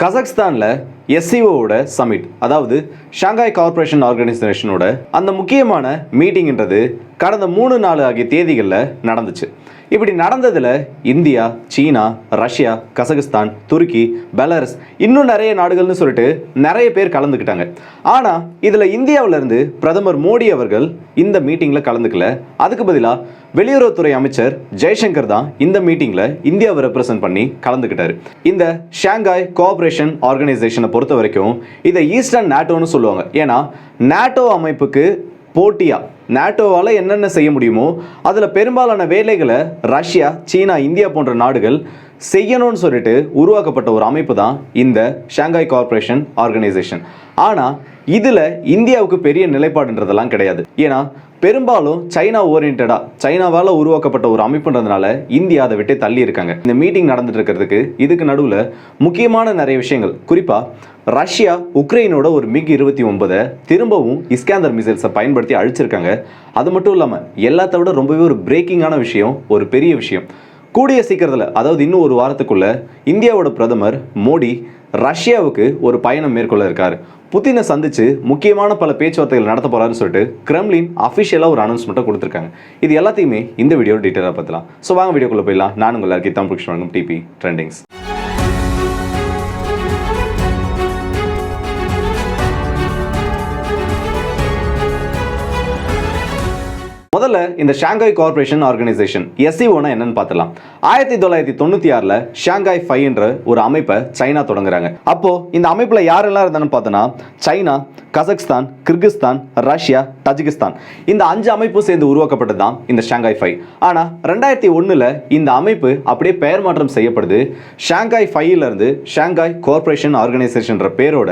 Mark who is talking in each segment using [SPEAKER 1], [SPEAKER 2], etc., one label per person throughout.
[SPEAKER 1] கசக்ஸ்தானில் எஸ்சிஓவோட சமிட் அதாவது Shanghai corporation ஆர்கனைசேஷனோட அந்த முக்கியமான மீட்டிங்ன்றது கடந்த மூணு நாலு ஆகிய தேதிகளில் நடந்துச்சு. இப்படி நடந்ததில் இந்தியா சீனா ரஷ்யா கசகஸ்தான் துருக்கி பெலாரஸ் இன்னும் நிறைய நாடுகள்னு சொல்லிட்டு நிறைய பேர் கலந்துக்கிட்டாங்க. ஆனால் இதில் இந்தியாவிலேருந்து பிரதமர் மோடி அவர்கள் இந்த மீட்டிங்கில் கலந்துக்கல. அதுக்கு பதிலாக வெளியுறவுத்துறை அமைச்சர் ஜெய்சங்கர் தான் இந்த மீட்டிங்கில் இந்தியாவை ரெப்ரசன்ட் பண்ணி கலந்துக்கிட்டார். இந்த ஷாங்காய் கோஆபரேஷன் ஆர்கனைசேஷனை பொறுத்த வரைக்கும் இதை ஈஸ்டர்ன் நேட்டோன்னு சொல்லுவாங்க. ஏன்னா நேட்டோ அமைப்புக்கு போட்டியாக நேட்டோவால் என்னென்ன செய்ய முடியுமோ அதில் பெரும்பாலான வேலைகளை ரஷ்யா சீனா இந்தியா போன்ற நாடுகள் செய்யணும்னு சொல்லிட்டு உருவாக்கப்பட்ட ஒரு அமைப்பு தான் இந்த ஷாங்காய் கார்ப்பரேஷன் ஆர்கனைசேஷன். ஆனால் இதில் இந்தியாவுக்கு பெரிய நிலைப்பாடுன்றதெல்லாம் கிடையாது. ஏன்னா பெரும்பாலும் சைனா ஓரியன்டா சைனாவால் உருவாக்கப்பட்ட ஒரு அமைப்புன்றதுனால இந்தியா அதை விட்டு தள்ளி இருக்காங்க இந்த மீட்டிங் நடந்துட்டு இருக்கிறதுக்கு இதுக்கு நடுவில் முக்கியமான நிறைய விஷயங்கள். குறிப்பாக ரஷ்யா உக்ரைனோட ஒரு மிக் இருபத்தி ஒன்பதை திரும்பவும் இஸ்காந்தர் மிசைல்ஸை பயன்படுத்தி அழிச்சிருக்காங்க. அது மட்டும் இல்லாமல் எல்லாத்த விட ரொம்பவே ஒரு பிரேக்கிங்கான விஷயம் ஒரு பெரிய விஷயம். கூடிய சீக்கிரத்தில் அதாவது இன்னும் ஒரு வாரத்துக்குள்ள இந்தியாவோட பிரதமர் மோடி ரஷ்யாவுக்கு ஒரு பயணம் மேற்கொள்ள இருக்கார். புத்தினை சந்தித்து முக்கியமான பல பேச்சுவார்த்தைகள் நடத்த போறாருன்னு சொல்லிட்டு கிரெம்லின் அஃபிஷியலாக ஒரு அனௌன்ஸ்மெண்ட்டை கொடுத்துருக்காங்க. இது எல்லாத்தையுமே இந்த வீடியோ டீட்டெயிலாக பார்த்துலாம் ஸோ வாங்க வீடியோக்குள்ளே போயிடலாம். நான் உங்கள் எல்லாருக்கும் தமிழ் புக்ஷ் டிபி ட்ரெண்டிங்ஸ் முதல்ல இந்த ஷாங்காய் கார்பரேஷன் ஆர்கனைசேஷன் எஸ்சிஓனா என்னன்னு பார்த்துலாம் ஆயிரத்தி தொள்ளாயிரத்தி தொண்ணூற்றி ஆறில் ஷாங்காய் ஃபைன்ற என்ற ஒரு அமைப்பை சைனா தொடங்குறாங்க. அப்போ இந்த அமைப்பில் யாரெல்லாம் இருந்தான்னு பார்த்தோன்னா China Kazakhstan Kyrgyzstan Russia Tajikistan. இந்த அஞ்சு அமைப்பு சேர்ந்து உருவாக்கப்பட்டது தான் இந்த ஷாங்காய் ஃபைவ் ஆனால் ரெண்டாயிரத்தி ஒன்றில் இந்த அமைப்பு அப்படியே பெயர் மாற்றம் செய்யப்படுது. ஷாங்காய் ஃபைவ்ல இருந்து ஷாங்காய் கார்பரேஷன் ஆர்கனைசேஷன்ற பேரோட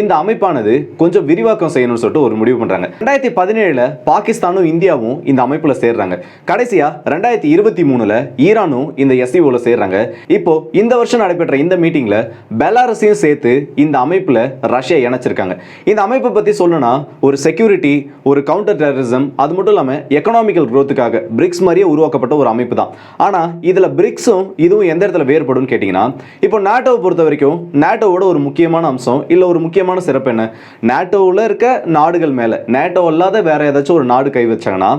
[SPEAKER 1] இந்த அமைப்பானது கொஞ்சம் விரிவாக்கம் செய்யணும்னு சொல்லிட்டு ஒரு முடிவு பண்ணுறாங்க ரெண்டாயிரத்தி பதினேழில் பாகிஸ்தானும் இந்தியாவும் இந்த அமைப்பில் சேர்றாங்க. கடைசியா ரெண்டாயிரத்தி இருபத்தி மூணுல ஈரானும் இந்த எஸ்சிஓல சேர்றாங்க. இப்போ இந்த வருஷம் நடைபெற்ற இந்த மீட்டிங்ல பெலாரஸையும் சேர்த்து இந்த அமைப்புல ரஷ்யா இணைச்சிருக்காங்க. இந்த அமைப்பை பத்தி சொல்லணும்னா ஒரு செக்யூரிட்டி ஒரு கவுண்டர் டெரரிசம் அது மட்டும் இல்லாம எக்கனாமிக்கல் குரோத்துக்காக பிரிக்ஸ் மாதிரியே உருவாக்கப்பட்ட ஒரு அமைப்பு தான். ஆனா இதுல பிரிக்ஸும் இதுவும் எந்த இடத்துல வேறுபடும் கேட்டீங்கன்னா இப்போ நாட்டோவை பொறுத்த வரைக்கும் நாட்டோவோட ஒரு முக்கியமான அம்சம் இல்ல ஒரு முக்கியமான சிறப்பு என்ன? நாட்டோவில் இருக்க நாடுகள் மேல நேட்டோ இல்லாத வேற ஏதாச்சும் ஒரு நாடு கை வச்சாங்கன்னா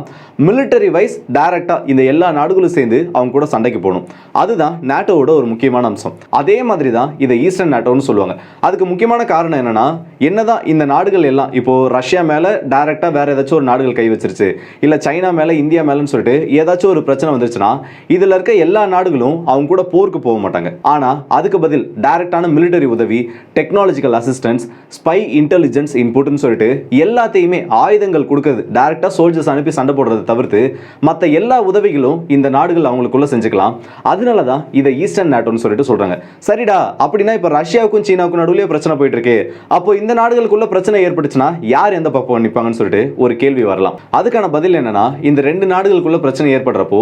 [SPEAKER 1] மிலிட்டரி வைஸ் டைரக்டாக இந்த எல்லா நாடுகளும் சேர்ந்து அவங்க கூட சண்டைக்கு போகணும். அதுதான் நேட்டோவோட ஒரு முக்கியமான அம்சம். அதே மாதிரி தான் இதை ஈஸ்டர்ன் நேட்டோன்னு சொல்லுவாங்க. அதுக்கு முக்கியமான காரணம் என்னன்னா என்னதான் இந்த நாடுகள் எல்லாம் இப்போது ரஷ்யா மேலே டைரெக்டாக வேறு ஏதாச்சும் ஒரு நாடுகள் கை வச்சிருச்சு. இல்லை சைனா மேலே இந்தியா மேலேன்னு சொல்லிட்டு ஏதாச்சும் ஒரு பிரச்சனை வந்துருச்சுன்னா இதில் இருக்க எல்லா நாடுகளும் அவங்க கூட போருக்கு போக மாட்டாங்க. ஆனால் அதுக்கு பதில் டைரெக்டான மிலிட்டரி உதவி டெக்னாலஜிக்கல் அசிஸ்டன்ஸ் ஸ்பை இன்டெலிஜென்ஸ் இன்புட்னு சொல்லிட்டு எல்லாத்தையுமே ஆயுதங்கள் கொடுக்கறது டைரெக்டாக சோல்ஜர்ஸ் அனுப்பி சண்டை போடுறதை போடுறதை தவிர்த்து மற்ற எல்லா உதவிகளும் இந்த நாடுகள் அவங்களுக்குள்ள செஞ்சுக்கலாம். அதனால தான் இதை ஈஸ்டர்ன் நாட்டோன்னு சொல்லிட்டு சொல்கிறாங்க சரிடா அப்படின்னா இப்போ ரஷ்யாவுக்கும் சீனாவுக்கும் நடுவுலயே பிரச்சனை போயிட்டு இருக்கு அப்போ இந்த நாடுகளுக்குள்ள பிரச்சனை ஏற்பட்டுச்சுன்னா யார் எந்த பக்கம் நிற்பாங்கன்னு சொல்லிட்டு ஒரு கேள்வி வரலாம். அதுக்கான பதில் என்னன்னா இந்த ரெண்டு நாடுகளுக்குள்ள பிரச்சனை ஏற்படுறப்போ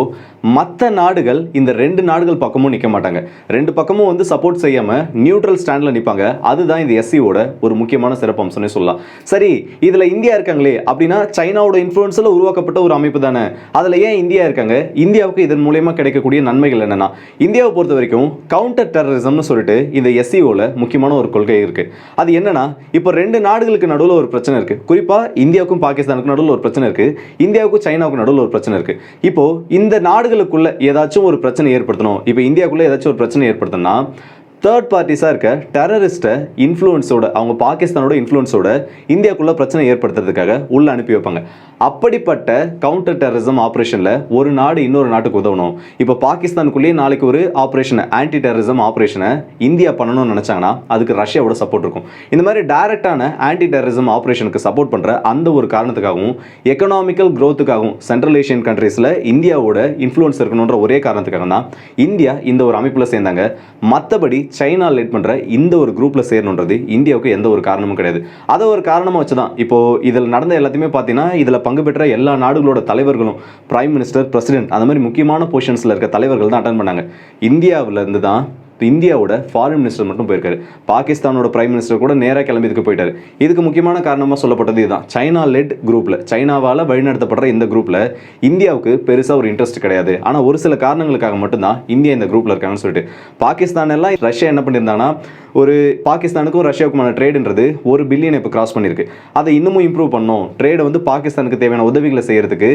[SPEAKER 1] மற்ற நாடுகள் இந்த ரெண்டு நாடுகள் பக்கமும் நிற்க மாட்டாங்க. ரெண்டு பக்கமும் வந்து சப்போர்ட் செய்யாம நியூட்ரல் ஸ்டாண்டில் நிற்பாங்க அதுதான் இந்த எஸ்சியோட ஒரு முக்கியமான சிறப்பம்சம்னே சொல்லலாம். சரி இதில் இந்தியா இருக்காங்களே அப்படின்னா சைனாவோட இன்ஃப்ளூயன்ஸ்ல உருவாக்கப்பட்ட ஒரு அமைப்பு தானே? அதில் ஏன் இந்தியா இருக்காங்க? இந்தியாவுக்கு இதன் மூலயமா கிடைக்கக்கூடிய நன்மைகள் என்னென்னா இந்தியாவை பொறுத்த வரைக்கும் கவுண்டர் டெரரிசம்னு சொல்லிட்டு இந்த எஸ்சிஓவில் முக்கியமான ஒரு கொள்கை இருக்குது அது என்னென்னா இப்போ ரெண்டு நாடுகளுக்கு நடுவில் ஒரு பிரச்சனை இருக்குது குறிப்பாக இந்தியாவுக்கும் பாகிஸ்தானுக்கும் நடுவில் ஒரு பிரச்சனை இருக்குது இந்தியாவுக்கும் சைனாவுக்கும் நடுவில் ஒரு பிரச்சனை இருக்குது இப்போ இந்த நாடுகளுக்குள்ளே ஏதாச்சும் ஒரு பிரச்சனை ஏற்படுத்தணும் இப்போ இந்தியாவுக்குள்ளே ஏதாச்சும் ஒரு பிரச்சனை ஏற்படுத்தணும்னா தேர்ட் பார்ட்டிஸாக இருக்க டெரரிஸ்ட்டை இன்ஃப்ளூயன்ஸோட அவங்க பாகிஸ்தானோட இன்ஃப்ளூயன்ஸோட இந்தியாக்குள்ளே பிரச்சனை ஏற்படுத்துறதுக்காக உள்ளே அனுப்பி வைப்பாங்க. அப்படிப்பட்ட கவுண்டர் டெரரிசம் ஆப்ரேஷனில் ஒரு நாடு இன்னொரு நாட்டுக்கு உதவணும். இப்போ பாகிஸ்தானுக்குள்ளேயே நாளைக்கு ஒரு ஆப்ரேஷனை ஆன்டி டெரரிசம் ஆப்ரேஷனை இந்தியா பண்ணணும்னு நினச்சாங்கன்னா அதுக்கு ரஷ்யாவோட சப்போர்ட் இருக்கும். இந்த மாதிரி டைரெக்டான ஆன்டி டெரரிசம் ஆப்ரேஷனுக்கு சப்போர்ட் பண்ணுற அந்த ஒரு காரணத்துக்காகவும் எக்கனாமிக்கல் க்ரோத்துக்காகவும் சென்ட்ரல் ஏஷியன் கண்ட்ரீஸில் இந்தியாவோட இன்ஃப்ளூயன்ஸ் இருக்கணுன்ற ஒரே காரணத்துக்காக தான் இந்தியா இந்த ஒரு அமைப்பில் சேர்ந்தாங்க. மற்றபடி சைனா லீட் பண்ணுற இந்த ஒரு குரூப்பில் சேரணுன்றது இந்தியாவுக்கு எந்த ஒரு காரணமும் கிடையாது. அதை ஒரு காரணமாக வச்சு தான் இப்போது இதில் நடந்த எல்லாத்தையுமே பார்த்தீங்கன்னா இதில் பங்கு பெற்ற எல்லா நாடுகளோட தலைவர்களும் பிரைம் மினிஸ்டர் பிரசிடென்ட் அந்த மாதிரி முக்கியமான பொசிஷன்ஸில் இருக்க தலைவர்கள் தான் அட்டன் பண்ணாங்க. இந்தியாவிலேருந்து தான் இந்தியாவோட ஃபாரின் மினிஸ்டர் மட்டும் போயிருக்காரு. பாகிஸ்தானோட பிரைம் மினிஸ்டர் கூட நேராக கிளம்பி இதுக்கு போயிட்டாரு. இதுக்கு முக்கியமான காரணமாக சொல்லப்பட்டது இதுதான். சைனா லெட் குரூப்பில் சைனாவால் வழிநடத்தப்படுற இந்த குரூப்பில் இந்தியாவுக்கு பெருசாக ஒரு இன்ட்ரெஸ்ட் கிடையாது. ஆனால் ஒரு சில காரணங்களுக்காக மட்டும்தான் இந்தியா இந்த குரூப்பில் இருக்காங்கன்னு சொல்லிட்டு. பாகிஸ்தான் எல்லாம் ரஷ்யா என்ன பண்ணியிருந்தாங்கன்னா ஒரு பாகிஸ்தானுக்கும் ரஷ்யாவுக்குமான ட்ரேடுன்றது ஒரு பில்லியன் இப்போ கிராஸ் பண்ணியிருக்கு அதை இன்னமும் இம்ப்ரூவ் பண்ணோம் ட்ரேடை வந்து பாகிஸ்தானுக்கு தேவையான உதவிகளை செய்யறதுக்கு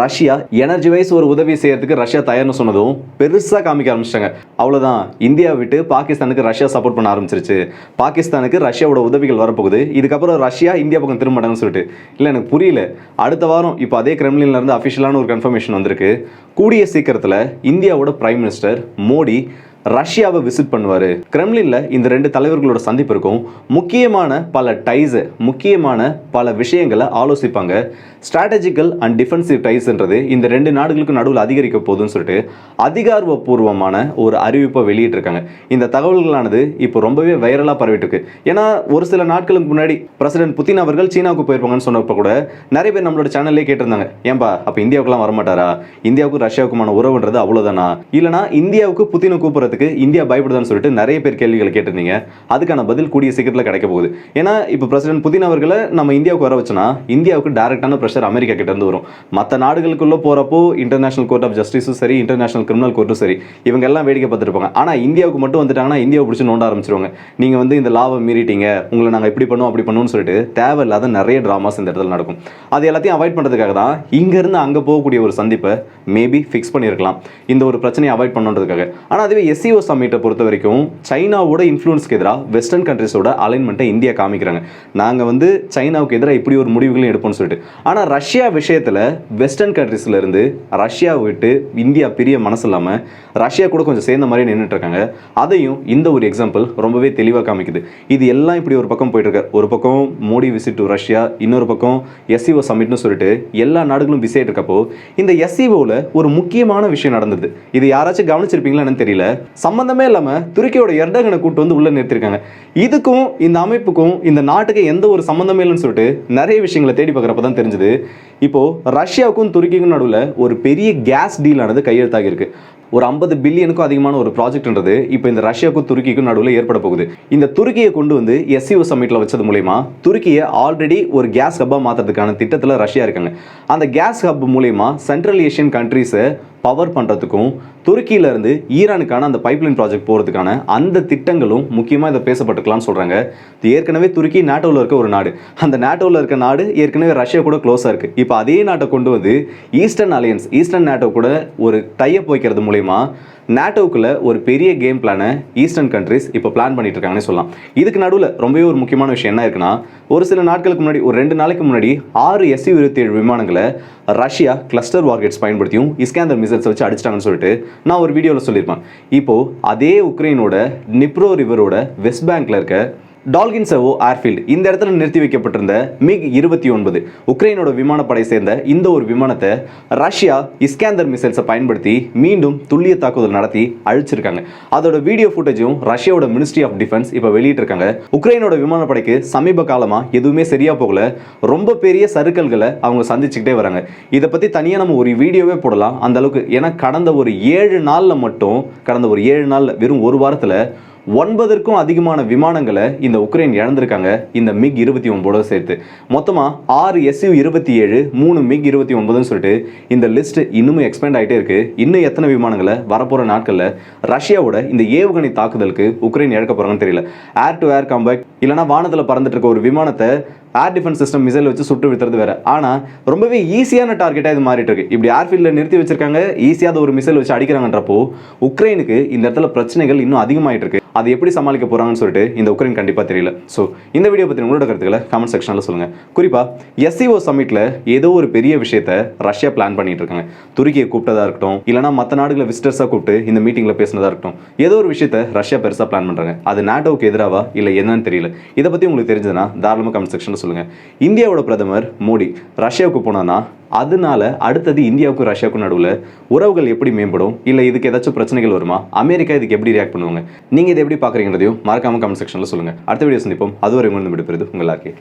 [SPEAKER 1] ரஷ்யா எனர்ஜி வைஸ் ஒரு உதவி செய்யறதுக்கு ரஷ்யா தயார்னு சொன்னதும் பெருசாக காமிக்க ஆரம்பிச்சிட்டாங்க. அவ்வளோதான் இந்தியா விட்டு பாகிஸ்தானுக்கு ரஷ்யா சப்போர்ட் பண்ண ஆரம்பிச்சிருச்சு. பாகிஸ்தானுக்கு ரஷ்யாவோட உதவிகள் வரப்போகுது. இதுக்கப்புறம் ரஷ்யா இந்தியா பக்கம் திரும்படாங்கன்னு சொல்லிட்டு. இல்லை எனக்கு புரியல. அடுத்த வாரம் இப்போ அதே கிரெம்லின்லேருந்து அஃபிஷியலான ஒரு கன்ஃபர்மேஷன் வந்திருக்கு. கூடிய சீக்கிரத்தில் இந்தியாவோட பிரைம் மினிஸ்டர் மோடி ரஷ்யாவை விசிட் பண்ணுவார். கிரெம்லின்ல இந்த ரெண்டு தலைவர்களோட சந்திப்பு இருக்கும். முக்கியமான பல டைஸை முக்கியமான பல விஷயங்களை ஆலோசிப்பாங்க. ஸ்ட்ராட்டஜிக்கல் அண்ட் டிஃபென்சிவ் டைஸ்ன்றது இந்த ரெண்டு நாடுகளுக்கு நடுவில் அதிகரிக்க போகுதுன்னு சொல்லிட்டு அதிகாரப்பூர்வமான ஒரு அறிவிப்பை வெளியிட்டிருக்காங்க. இந்த தகவல்களானது இப்போ ரொம்பவே வைரலாக பரவிட்டு இருக்கு ஏன்னா ஒரு சில நாட்களுக்கு முன்னாடி பிரசிடென்ட் புத்தின் அவர்கள் சீனாவுக்கு போயிருப்பாங்கன்னு சொன்னப்போ கூட நிறைய பேர் நம்மளோட சேனல்லே கேட்டிருந்தாங்க. ஏன்பா அப்போ இந்தியாவுக்குலாம் வரமாட்டாரா? இந்தியாவுக்கு ரஷ்யாவுக்குமான உறவுன்றது அவ்வளோதானா இல்லைனா இந்தியாவுக்கு புத்தினை கூப்பிட்றதுக்கு இந்தியா பயப்படுதான்னு சொல்லிட்டு நிறைய பேர் கேள்விகளை கேட்டிருந்தீங்க. அதுக்கான பதில் கூடிய சீக்கிரத்தில் கிடைக்க போகுது. ஏன்னா இப்போ பிரசிடென்ட் புதின் அவர்களை நம்ம இந்தியாவுக்கு வர வச்சோன்னா இந்தியாவுக்கு டேரக்டான ப்ரெஷர் அமெரிக்கா கிட்ட இருந்து வரும். மற்ற நாடுகளுக்குள்ள போகிறப்போ இன்டர்நேஷனல் கோர்ட் ஆஃப் ஜஸ்டிஸும் சரி இன்டர்நேஷனல் கிரிமினல் கோர்ட்டும் சரி இவங்க எல்லாம் வேடிக்கை பார்த்துருப்பாங்க ஆனால் இந்தியாவுக்கு மட்டும் வந்துட்டாங்கன்னா இந்தியாவை பிடிச்சி நோண்ட ஆரம்பிச்சிருவாங்க. நீங்கள் வந்து இந்த லாவை மீறிட்டீங்க உங்களை நாங்கள் இப்படி பண்ணுவோம் அப்படி பண்ணுவோம்னு சொல்லிட்டு தேவையில்லாத நிறைய ட்ராமாஸ் இந்த இடத்துல நடக்கும். அது எல்லாத்தையும் அவாய்ட் பண்ணுறதுக்காக தான் இங்கேருந்து அங்கே போகக்கூடிய ஒரு சந்திப்பை மேபி ஃபிக்ஸ் பண்ணியிருக்கலாம். இந்த ஒரு பிரச்சனையை அவாய்ட் பண்ணுறதுக்காக ஆனால் அதுவே எஸ்சிஓ சம்மிட்டை பொறுத்த வரைக்கும் சைனாவோட இன்ஃப்ளூன்ஸ்க்கு எதிராக வெஸ்டர்ன் கண்ட்ரிஸோட அலைன்மெண்ட்டை இந்தியா காமிக்கிறாங்க. நாங்கள் வந்து சைனாவுக்கு எதிராக இப்படி ஒரு முடிவுகளையும் எடுப்போம்னு சொல்லிட்டு. ஆனால் ரஷ்யா விஷயத்தில் வெஸ்டர்ன் கண்ட்ரிஸ்லேருந்து ரஷ்யாவை விட்டு இந்தியா பெரிய மனசு இல்லாமல் ரஷ்யா கூட கொஞ்சம் சேர்ந்த மாதிரி நின்றுட்டுருக்காங்க அதையும் இந்த ஒரு எக்ஸாம்பிள் ரொம்பவே தெளிவாக காமிக்குது. இது எல்லாம் இப்படி ஒரு பக்கம் போயிட்டுருக்கு ஒரு பக்கம் மோடி விசிட் டு ரஷ்யா இன்னொரு பக்கம் எஸ்சிஓ சமிட்னு சொல்லிட்டு எல்லா நாடுகளும் பிஸி இருக்கப்போ இந்த எஸ்சிஓவில் ஒரு முக்கியமான விஷயம் நடந்தது. இது யாராச்சும் கவனிச்சிருப்பீங்களான்னு தெரியல. சம்பந்தமே இல்லாமல் துருக்கியோட எர்டகனை கூட்டு வந்து உள்ளே நிறுத்திருக்காங்க. இதுக்கும் இந்த அமைப்புக்கும் இந்த நாட்டுக்கு எந்த ஒரு சம்மந்தமே இல்லைன்னு சொல்லிட்டு நிறைய விஷயங்களை தேடி பார்க்குறப்ப தான் தெரிஞ்சுது. இப்போ ரஷ்யாவுக்கும் துருக்கிக்கும் நடுவில் ஒரு பெரிய கேஸ் டீலானது கையெழுத்தாகியிருக்கு. ஒரு ஐம்பது பில்லியனுக்கும் அதிகமான ஒரு ப்ராஜெக்ட்ன்றது இப்போ இந்த ரஷ்யாவுக்கும் துருக்கிக்கும் நடுவில் ஏற்பட போகுது. இந்த துருக்கியை கொண்டு வந்து எஸ்சிஓ சமிட்டில் வச்சது மூலயமா துருக்கியை ஆல்ரெடி ஒரு கேஸ் ஹப்பாக மாற்றுறதுக்கான திட்டத்தில் ரஷ்யா இருக்காங்க. அந்த கேஸ் ஹப் மூலயமா சென்ட்ரல் ஏஷியன் கண்ட்ரீஸை பவர் பண்ணுறதுக்கும் துருக்கியிலேருந்து ஈரானுக்கான அந்த பைப்லைன் ப்ராஜெக்ட் போகிறதுக்கான அந்த திட்டங்களும் முக்கியமாக இதை பேசப்பட்டுக்கலாம்னு சொல்கிறாங்க இது ஏற்கனவே துருக்கி நாட்டோவில் இருக்க ஒரு நாடு. அந்த நாட்டோவில் இருக்க நாடு ஏற்கனவே ரஷ்யா கூட க்ளோஸாக இருக்குது இப்போ இப்போ அதே நாட்டை கொண்டு வந்து ஈஸ்டர்ன் அலையன்ஸ் ஈஸ்டர்ன் நாட்டோ கூட ஒரு டையப் வைக்கிறது மூலயமா நாட்டோக்குள்ள ஒரு பெரிய கேம் பிளானை ஈஸ்டர்ன் கண்ட்ரிஸ் இப்போ பிளான் பண்ணிட்டு இருக்காங்கன்னு சொல்லலாம். இதுக்கு நடுவில் ரொம்பவே ஒரு முக்கியமான விஷயம் என்ன இருக்குன்னா ஒரு சில நாட்களுக்கு முன்னாடி ஒரு ரெண்டு நாளைக்கு முன்னாடி ஆறு எஸ்சி இருபத்தி ஏழு விமானங்களை ரஷ்யா கிளஸ்டர் வார்கெட்ஸ் பயன்படுத்தியும் இஸ்கேந்தர் மிசைல்ஸ் வச்சு அடிச்சிட்டாங்கன்னு சொல்லிட்டு நான் ஒரு வீடியோவில் சொல்லியிருப்பேன். இப்போது அதே உக்ரைனோட நிப்ரோ ரிவரோட வெஸ்ட் பேங்க்ல இருக்க டால்கின்சவோ ஏர்ஃபீல்டு இந்த இடத்துல நிறுத்தி வைக்கப்பட்டிருந்த மிக் இருபத்தி ஒன்பது உக்ரைனோட விமானப்படை சேர்ந்த இந்த ஒரு விமானத்தை ரஷ்யா இஸ்கேந்தர் மிசைல்ஸை பயன்படுத்தி மீண்டும் துல்லிய தாக்குதல் நடத்தி அழிச்சிருக்காங்க. அதோட வீடியோ ஃபுட்டேஜும் ரஷ்யாவோட மினிஸ்ட்ரி ஆஃப் டிஃபென்ஸ் இப்போ வெளியிட்டிருக்காங்க. உக்ரைனோட விமானப்படைக்கு சமீப காலமாக எதுவுமே சரியா போகல. ரொம்ப பெரிய சறுக்கல்களை அவங்க சந்திச்சுக்கிட்டே வராங்க. இதை பற்றி தனியாக நம்ம ஒரு வீடியோவே போடலாம். அந்த அளவுக்கு ஏன்னா கடந்த ஒரு ஏழு நாளில் மட்டும் கடந்த ஒரு ஏழு நாளில் வெறும் ஒரு வாரத்தில் ஒன்பதற்கும் அதிகமான விமானங்களை இந்த உக்ரைன் இழந்திருக்காங்க. இந்த மிக் இருபத்தி ஒன்பதோட சேர்த்து. மொத்தமாக ஆறு எஸ்யூ இருபத்தி ஏழு மூணு மிக் இருபத்தி ஒன்பதுன்னு சொல்லிட்டு இந்த லிஸ்ட் இன்னுமே எக்ஸ்பேண்ட் ஆகிட்டே இருக்கு. இன்னும் எத்தனை விமானங்களை வரப்போகிற நாட்களில் ரஷ்யாவோட இந்த ஏவுகணை தாக்குதலுக்கு உக்ரைன் இழக்க போகிறாங்கன்னு தெரியல. ஏர் டு ஏர் கம்பேக் இல்லைனா வானத்தில் பறந்துட்டு இருக்க ஒரு விமானத்தை ஏர் டிஃபென்ஸ் சிஸ்டம் மிசைல் வச்சு சுட்டு வித்துறது வேற. ஆனால் ரொம்பவே ஈஸியான டார்கெட்டாக இது மாறிட்டு இருக்கு. இப்படி ஏர்ஃபீல்டில் நிறுத்தி வச்சிருக்காங்க ஈஸியாக ஒரு மிசைல் வச்சு அடிக்கிறாங்கன்றப்போ உக்ரைனுக்கு இந்த இடத்துல பிரச்சனைகள் இன்னும் அதிகமாயிட்டு இருக்கு. அது எப்படி சமாளிக்க போறாங்கன்னு சொல்லிட்டு இந்த உக்ரைன் கண்டிப்பாக தெரியல. ஸோ இந்த வீடியோ பற்றி உங்களோட கருத்துக்களை கமெண்ட் செக்ஷனில் சொல்லுங்க. குறிப்பாக எஸ்சிஓ சமிட்டில் ஏதோ ஒரு பெரிய விஷயத்த ரஷ்யா பிளான் பண்ணிட்டு இருக்காங்க. துருக்கியை கூப்பிட்டதா இருக்கட்டும் இல்லைனா மற்ற நாடுகளை விசிட்டர்ஸாக கூப்பிட்டு இந்த மீட்டிங்கில் பேசினதாக இருக்கட்டும் ஏதோ ஒரு விஷயத்த ரஷ்யா பெருசாக பிளான் பண்ணுறாங்க அது நாட்டோவுக்கு எதிராவா இல்லை என்னன்னு தெரியல. இதை பற்றி உங்களுக்கு தெரிஞ்சதுன்னா தாராளமாக கமெண்ட் செக்ஷனில் சொல்லுங்க. இந்தியாவோட பிரதமர் மோடி ரஷ்யாவுக்கு போனான்னா அதனால அடுத்தது இந்தியாவுக்கும் ரஷ்யாவுக்கும் நடுவில் உறவுகள் எப்படி மேம்படும்? இல்லை இதுக்கு ஏதாச்சும் பிரச்சனைகள் வருமா? அமெரிக்கா இதுக்கு எப்படி ரியாக்ட் பண்ணுவாங்க? நீங்கள் இதை எப்படி பார்க்குறீங்கிறதையும் மறக்காம கமெண்ட் செக்ஷனில் சொல்லுங்கள் அடுத்த வீடியோ சந்திப்போம். அதுவரை உங்களுக்கு விடுப்பது உங்களாக்கே